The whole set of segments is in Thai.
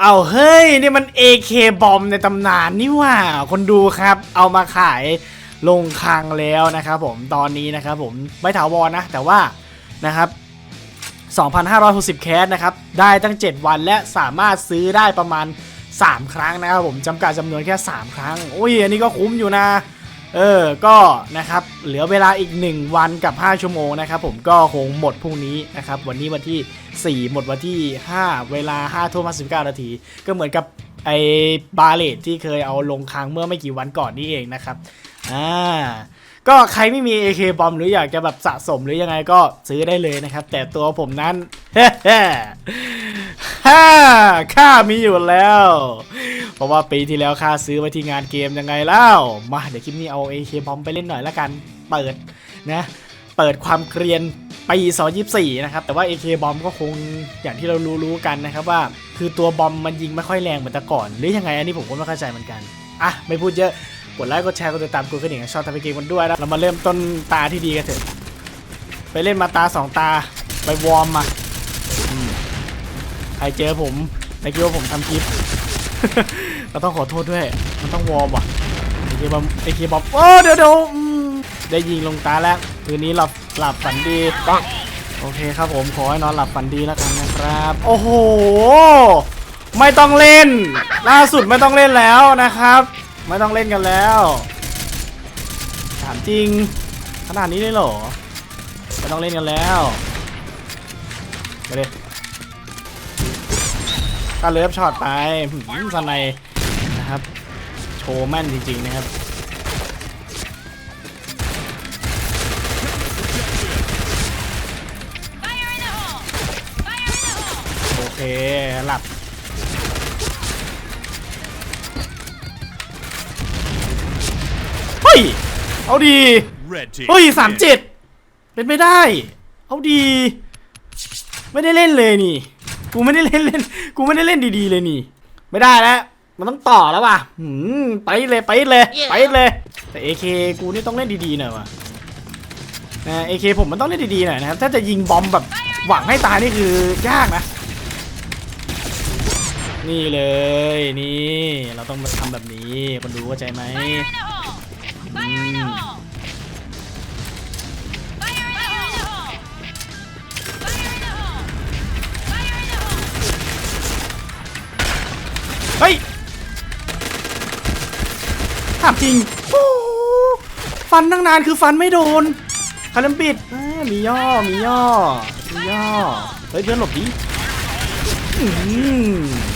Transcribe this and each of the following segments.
เอาเฮ้ยนี่มัน AK บอมในตำนานนี่ว่า คนดูครับ เอามาขายลงคลังแล้วนะครับผมตอนนี้นะครับผมไม่ถาวรนะ แต่ว่านะครับ 2,560 แคสนะครับ ได้ตั้ง 7 วันและสามารถซื้อได้ประมาณ 3 ครั้งนะครับผมจำกัดจำนวนแค่ 3 ครั้งอุ้ยอันนี้ก็คุ้มอยู่นะ เออก็นะครับเหลือเวลาอีก 1 วันกับ 5 ชั่วโมงนะครับผมก็คงหมดพรุ่งนี้นะครับวันนี้วันที่ 4 หมดวันที่ 5 เวลา5ทุ่ม59นาที ก็เหมือนกับไอ้บาเลตที่เคยเอาลงค้างเมื่อไม่กี่วันก่อนนี้เองนะครับ อ่า ก็ใครไม่มี AK บอมหรืออยากจะแบบสะสมหรือยังไงก็ซื้อได้เลยนะครับ แต่ตัวผมนั้น ฮ่าค่ามีอยู่แล้ว เพราะว่าปีที่แล้วค่าซื้อไว้ที่งานเกมยังไงเล่า มาเดี๋ยวคลิปนี้เอา AK บอมไปเล่นหน่อยละกัน เปิดนะ เปิดความเกรียน ปี 2024 นะครับ แต่ว่า AK บอมก็คงอย่างที่เรารู้ๆกันนะครับว่า คือตัวบอมมันยิงไม่ค่อยแรงเหมือนแต่ก่อน หรือยังไงอันนี้ผมก็ไม่เข้าใจเหมือนกัน อะ ไม่พูดเยอะ กดไลค์กดแชร์กดติดตามกดกระดิ่งชอบทำเกมกันด้วยนะเรามาเริ่มต้นตาที่ดีกันเถอะ ไปเล่นมาตาสองตา ไปวอร์มมาใครเจอผมในคิดว่าผมทำคลิปเราต้องขอโทษด้วย มันต้องวอร์มว่ะไอเคบอมไอเคบอมโอ้เดี๋ยวเดี๋ยว ได้ยิงลงตาแล้วคืนนี้หลับหลับฝันดีปังโอเคครับผมขอให้นอนหลับฝันดีแล้วกันนะครับ โอ้โห ไม่ต้องเล่น ล่าสุดไม่ต้องเล่นแล้วนะครับ ไม่ต้องเล่นกันแล้ว ถามจริง ขนาดนี้เลยเหรอไม่ต้องเล่นกันแล้วไปเลยก็เลิฟช็อตไปสไนยนะครับ โชว์แม่นจริงๆนะครับ หลับ เฮ้ย เอาดี Red team. เฮ้ยสามเจ็ดเป็นไม่ได้ เอาดี ไม่ได้เล่นเลยนี่ กูไม่ได้เล่นเล่น กูไม่ได้เล่นดีๆเลยนี่ ไม่ได้แล้ว มันต้องต่อแล้วว่ะหืมไปเลยไปเลยไปเลย แต่ AK กูนี่ต้องเล่นดีๆหน่อยว่ะนะ AK ผมมันต้องเล่นดีๆหน่อยนะครับ ถ้าจะยิงบอมแบบหวังให้ตายนี่คือยากนะ นี่เลยนี่ เราต้องมาทำแบบนี้คนดูเข้าใจไหม Fire in the hole! Fire in the hole! Fire in the hole! Fire in the hole! เฮ้ยถามจริงโอ้ฟันตั้งนานคือฟันไม่โดนคาลัมปิดอ่ามีย่อ มีย่อ มีย่อ เฮ้ยเพื่อนหลบดิอืมมีย่อมี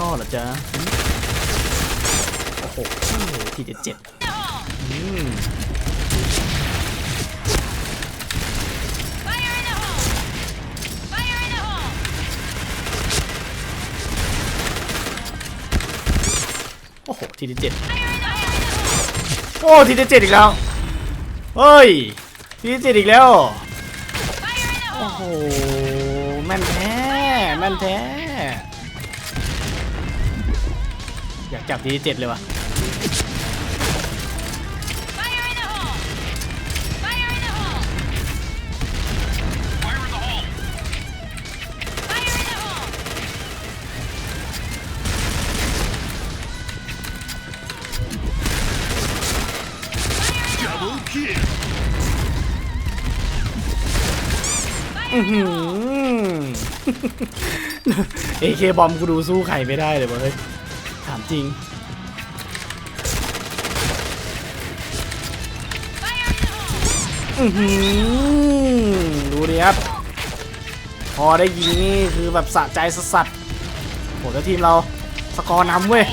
ย่อเหรอจ๊ะโอ้โหทีเจ็ดเจ็ดอืม Fire in the hole! Fire in the hole! โอ้โหทีเจ็ด Fire in the hole! โอ้ทีเจ็ดอีกแล้ว เฮ้ยทีเจ็ดอีกแล้ว จับทีเจ็ดเลยว่ะ Fire in the hole! Fire in the hole! Fire in the hole! Fire in the hole! อื้อหือเอเคบอมกูดูสู้ใครไม่ได้เลยเว้ยถาม จริงอือหือดูดิครับ พอได้ยิงนี่คือแบบสะใจสัสๆโหแล้วทีมเราสกอร์นำเว้ย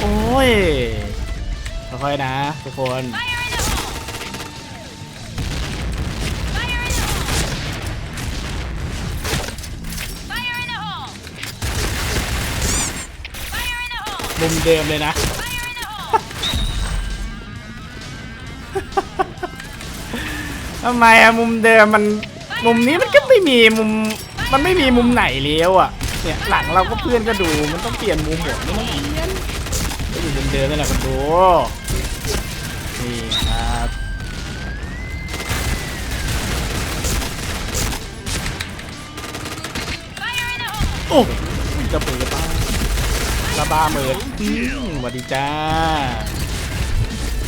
โอ้ยค่อยๆนะทุกคน มุมเดิมเลยนะ Fire in the hole! ทำไมอะมุมเดิมมันมุมนี้มันก็ไม่มีมุมมันไม่มีมุมไหนเลี้ยวอะเนี่ยหลังเราก็เพื่อนก็ดูมันต้องเปลี่ยนมุมหมดไม่ต้องเปลี่ยนก็อยู่มุมเดิมนั่นแหละคนดูนี่ครับ Fire in the hole! โอ้จะเปิดบ้า ระบาเหมิดอืมสวัสดีจ้า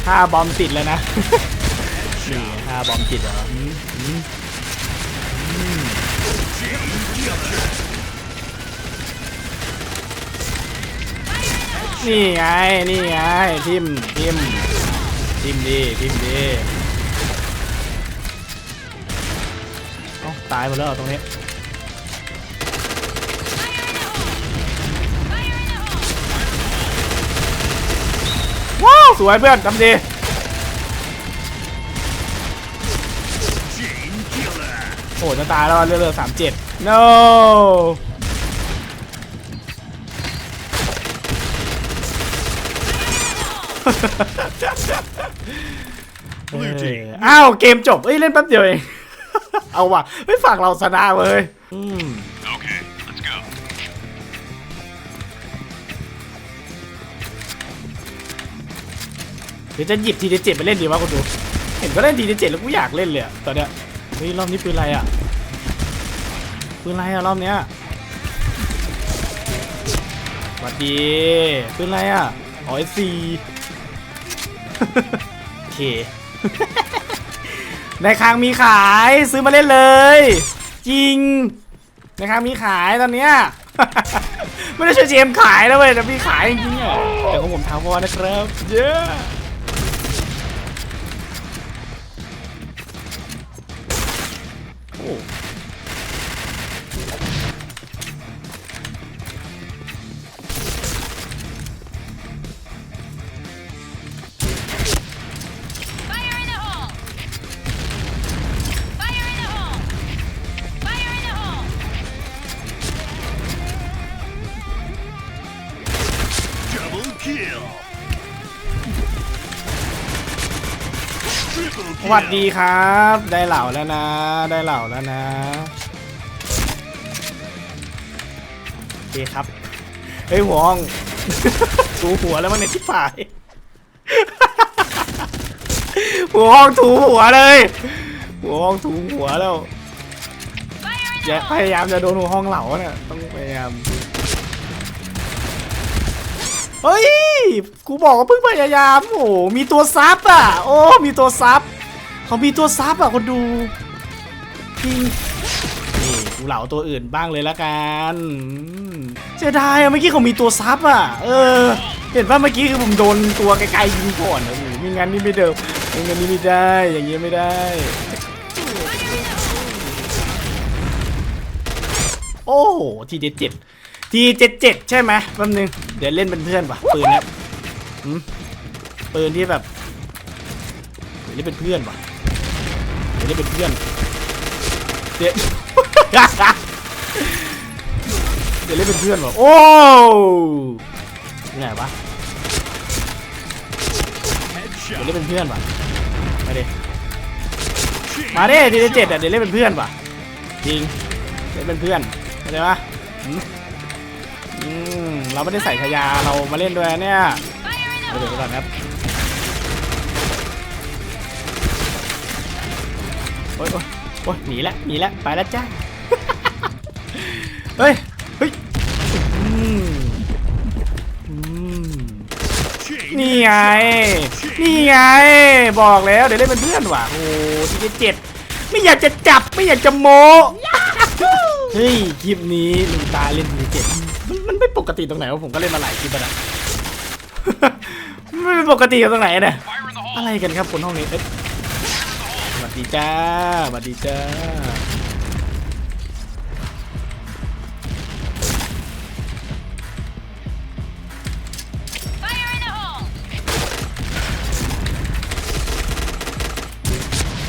ห้าบอมติดแล้วนะนี่ห้าบอมติดเหรออืมอืมอืมนี่ไง นี่ไง ทิม ทิม ทิมดี ทิมดีเอ้าตายหมดแล้วเหรอตรงนี้ สวยเพื่อนทำดีโอ้จะตายแล้วเรื่อยๆสามเจ็ด no เอ้าว เกมจบ เอ้ย เล่นแป๊บเดียวเอง เอาว่ะไม่ฝากเราชนะเว้ยอืม ดี๋ยวจะหยิบทีเดเจ็ดไปเล่นดีวะคุณดู เห็นก็เล่นทีเดเจ็ดแล้วกูอยากเล่นเลยอะตอนเนี้ยเฮ้ยรอบนี้ปืนอะไรอะปืนอะไรอะรอบเนี้ยสวัสดีปืนอะไรอะอ๋อเอสซีโอเคในคางมีขายซื้อมาเล่นเลย จริงในคางมีขายตอนเนี้ยไม่ได้ช่วยเจมขายนะเว้ยแต่มีขายจริงๆอะแต่ของผมถามว่านะครับเย้ สวัสดีครับ ได้เหล่าแล้วนะ ได้เหล่าแล้วนะโอเคครับเฮ้ยหัวห้องถูหัวแล้วมันในที่ฝ่ายหัวห้องถูหัวเลย หัวห้องถูหัวแล้วอย่าพยายามจะโดนหัวห้องเหล่าเนี่ยต้องพยายามเฮ้ย กูบอกว่าเพิ่งพยายาม โอ้ มีตัวซับอะ โอ้ มีตัวซับ เขามีตัวซับอะคนดูจริงนี่กูเหล่าตัวอื่นบ้างเลยละกันเสียดายอะเมื่อกี้เขามีตัวซับอะ เออ เห็นป่ะเมื่อกี้คือผมโดนตัวไกลๆยิงก่อนโอ้โหไม่งั้นนี่ไม่เดิมไม่งั้นนี่ไม่ได้ อย่างเงี้ยไม่ได้ โอ้โหทีเจ็ดเจ็ดทีเจ็ดเจ็ดใช่ไหมแป๊บนึง เดี๋ยวเล่นเป็นเพื่อนว่ะปืนเนี้ยหืมปืนที่แบบเดี๋ยวเล่นเป็นเพื่อนว่ะ เดี๋ยวเล่นเป็นเพื่อนเดี๋ยวเดี๋ยวเล่นเป็นเพื่อนว่ะโอ้นี่ไหนวะเดี๋ยว headshot. เล่นเป็นเพื่อนว่ะมาดิมาดิทีเจ็ดอะเดี๋ยวเล่นเป็นเพื่อนว่ะจริงเล่นเป็นเพื่อนเข้าใจปะหืมอืมเราไม่ได้ใส่ชายาเรามาเล่นด้วยนะเนี่ย Fire in the เดี๋ยว hole! ก่อนครับ โอ๊ยโอ๊ยโอ๊ยหนีแล้วหนีแล้วไปแล้วจ้าเฮ้ยเฮ้ยอืมอืม Chain นี่ไง นี่ไง บอกแล้วเดี๋ยวเล่นเป็นเพื่อนว่ะโอ้ทีเจ็ดไม่อยากจะจับไม่อยากจะโมเฮ้ยคลิปนี้ลุงตาเล่นทีเจ็ดมันมันไม่ปกติตรงไหนวะผมก็เล่นมาหลายคลิปแล้วนะไม่เป็นปกติตรงไหนเนี่ย Fire in the hole. อะไรกันครับคนห้องนี้เอ๊ะสวัส ดีจ้าสวัสดีจ้า Fire in the hole!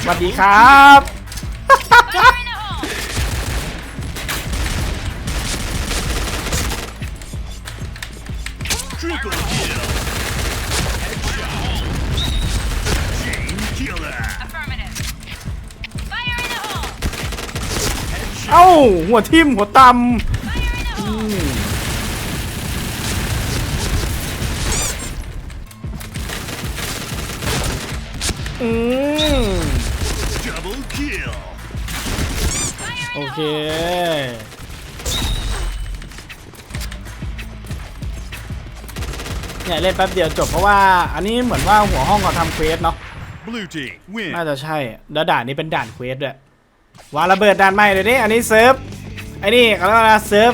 สวัสดีครับ เอ้า หัวทิ่มหัวตำอืมโอเค เนี่ยเล่นแป๊บเดียวจบเพราะว่าอันนี้เหมือนว่าหัวห้องเราทำเควสเนาะน่าจะใช่ แล้วด่านนี้เป็นด่านเควสด้วย วางระเบิดด่านใหม่เลยดิอันนี้เซิร์ฟไอ้นี่เขาเรียกว่าอะเซิร์ฟ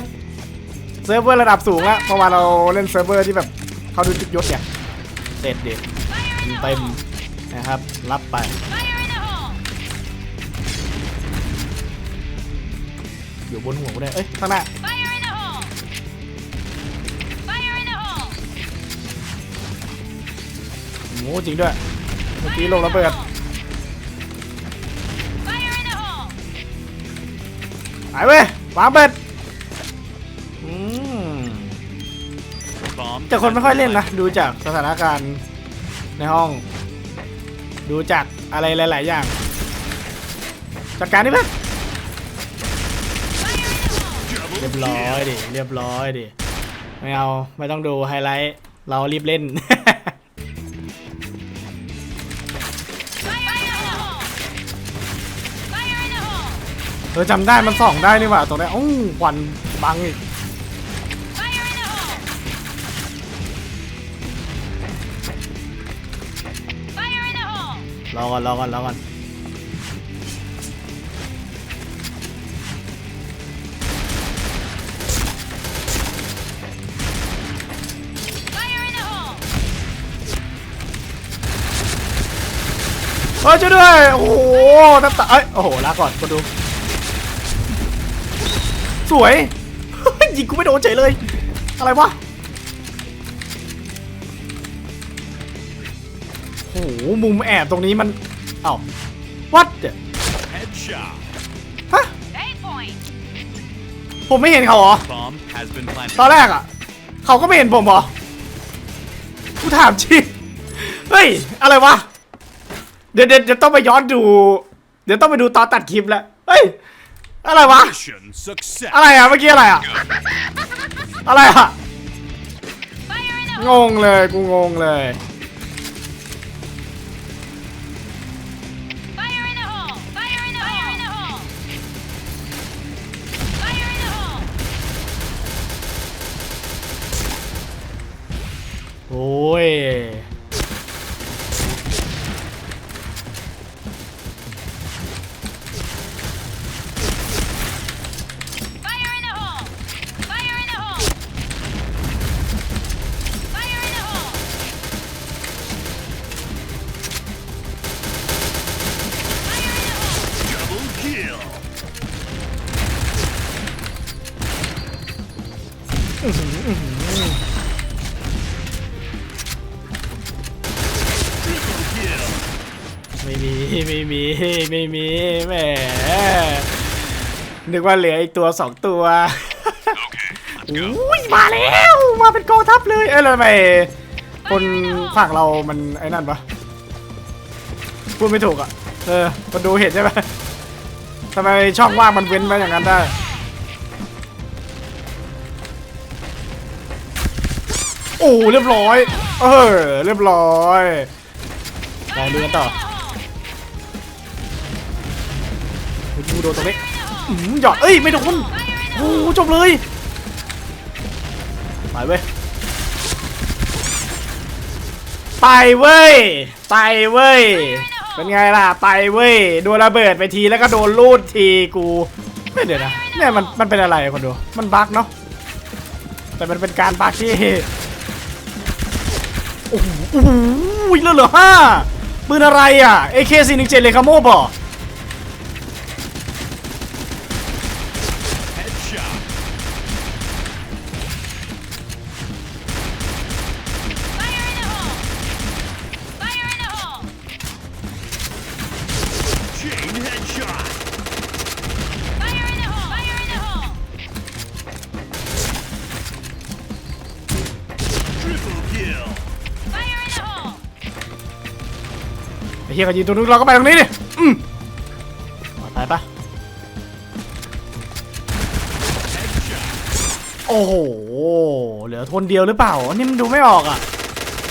เซิร์ฟเวอร์ระดับสูงละเพราะว่าเราเล่นเซิร์ฟเวอร์ที่แบบเขาดูจุดยศเนี่ยเสร็จเดิ Fire in the เต็มนะครับรับไปอยู่บนหัวกูได้เอ้ยข้างหน้าโอ้จริงด้วยเมื่อกี้ลงระเบิดายเว้ยวางเบิดอืม Bomb. แต่คนไม่ค่อยเล่นนะ ดูจากสถานการณ์ในห้อง ดูจากอะไรหลาย ๆ อย่าง จัดการนี่เพื่อน Double เรียบร้อยดิ เรียบร้อยดิ ไม่เอา ไม่ต้องดูไฮไลท์ เรารีบเล่น ออจำได้มันส่องได้นี่หว่าตรงนี้อู้ควันบังอีก Fire in the hole! Fire in the hole! รอก่อนรอก่อนรอก่อน Fire in the hole! เฮ้ยช่วยด้วย โอ้โหน้ำตาเอ้ย โอ้โหลาก่อนคนดู สวย ยิงกูไม่โดนเฉยเลย อะไรวะโอ้โหมุมแอบตรงนี้มันเอ้า what the ฮะผมไม่เห็นเขาเหรอ ตอนแรกอะ เขาก็ไม่เห็นผมเหรอกูถามจริงเฮ้ย อะไรวะ เดี๋ยวเดี๋ยวเดี๋ยวต้องไปย้อนดู เดี๋ยวต้องไปดูตอนตัดคลิปแล้วเฮ้ย อะไรวะ Mission success. อะไรอะเมื่อกี้อะไรอะ อะไรอะ Fire in the ง hole! งเลยกูงงเลย Fire in the hole! Fire in the hole! Fire in the hole! Fire in the hole! โอ้ย ไม่มีไม่มีไม่มีแหมนึกว่าเหลืออีกตัวสองตัวอุ้ยมาแล้วมาเป็นกองทัพเลยเอ้ยแล้วทำไมคนฝั่งเรามันไอ้นั่นปะพูดไม่ถูกอะเออคนดูเห็นใช่ไหมทำไมช่องว่างมันเว้นไว้อย่างนั้นได้ โอ้เรียบร้อย เออเรียบร้อยลองดูกันต่อดูโดนตรงนี้หือหยอดเอ้ยไม่โดนโอ้โหจบเลยไปเว้ยไปเว้ยไปเว้ยเป็นไงล่ะไปเว้ยโดนระเบิดไปทีแล้วก็โดนลูดทีกูไม่เดี๋ยวนะเนี่ยมันมันเป็นอะไรคนดูมันบั๊กเนาะแต่มันเป็นการบั๊กที่ โอ้โหโอ้โหเลือดเหลือห้าปืนอะไรอะ AK417 เลยคาโม่บอก ฮียก็ยิงตรงนู้นเราก็ไปตรงนี้ดิอืมไปปะโอ้โห เหลือคนเดียวหรือเปล่า นี่มันดูไม่ออกอะ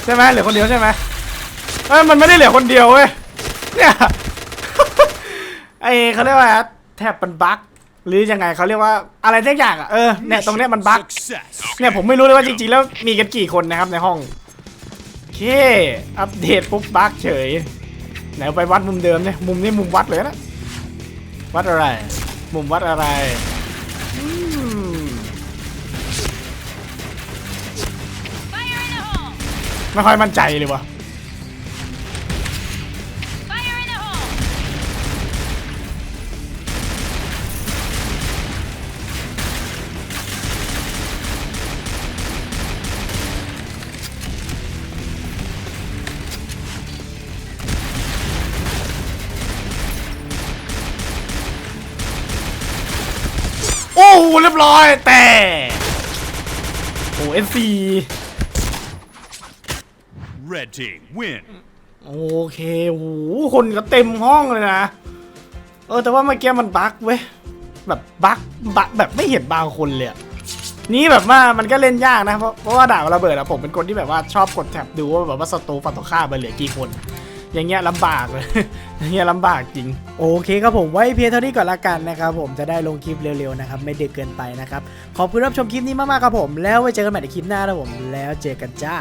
ใช่ไหมเหลือคนเดียวใช่ไหมเอ้ยมันไม่ได้เหลือคนเดียวเว้ย เนี่ย ไอเขาเรียกว่าแทบมันบั๊กหรือยังไงเขาเรียกว่าอะไรสักอย่างอะ เออ เนี่ยตรงเนี้ยมันบั๊กเนี่ยผมไม่รู้เลยว่าจริงๆ แล้วมีกันกี่คนนะครับในห้องเค อัปเดตปุ๊บบักเฉย ไหนไปวัดมุมเดิมเนี่ยมุมนี้มุมวัดเลยนะ วัดอะไร มุมวัดอะไรไม่ค่อยมั่นใจเลยวะ เรียบร้อย แต่ โอ้เอสซี Red team win. โอเคโอ้โหคนก็เต็มห้องเลยนะ เออแต่ว่าเมื่อกี้มันบั๊กเว้ย แบบบั๊กบั๊กแบบไม่เห็นบางคนเลยอะนี่แบบว่ามันก็เล่นยากนะ เพราะเพราะว่าด่าระเบิดอะผมเป็นคนที่แบบว่าชอบกดแท็บดูว่าแบบว่าศัตรูฝั่งตรงข้ามมันเหลือกี่คน อย่างเงี้ยลำบากเลย อย่างเงี้ยลำบากจริง โอเคครับผมไว้เพียงเท่านี้ก่อนละกันนะครับผมจะได้ลงคลิปเร็วๆนะครับไม่ดึกเกินไปนะครับขอบคุณรับชมคลิปนี้มากๆครับผม แล้วไว้เจอกันใหม่ในคลิปหน้านะผมแล้วเจอกันจ้า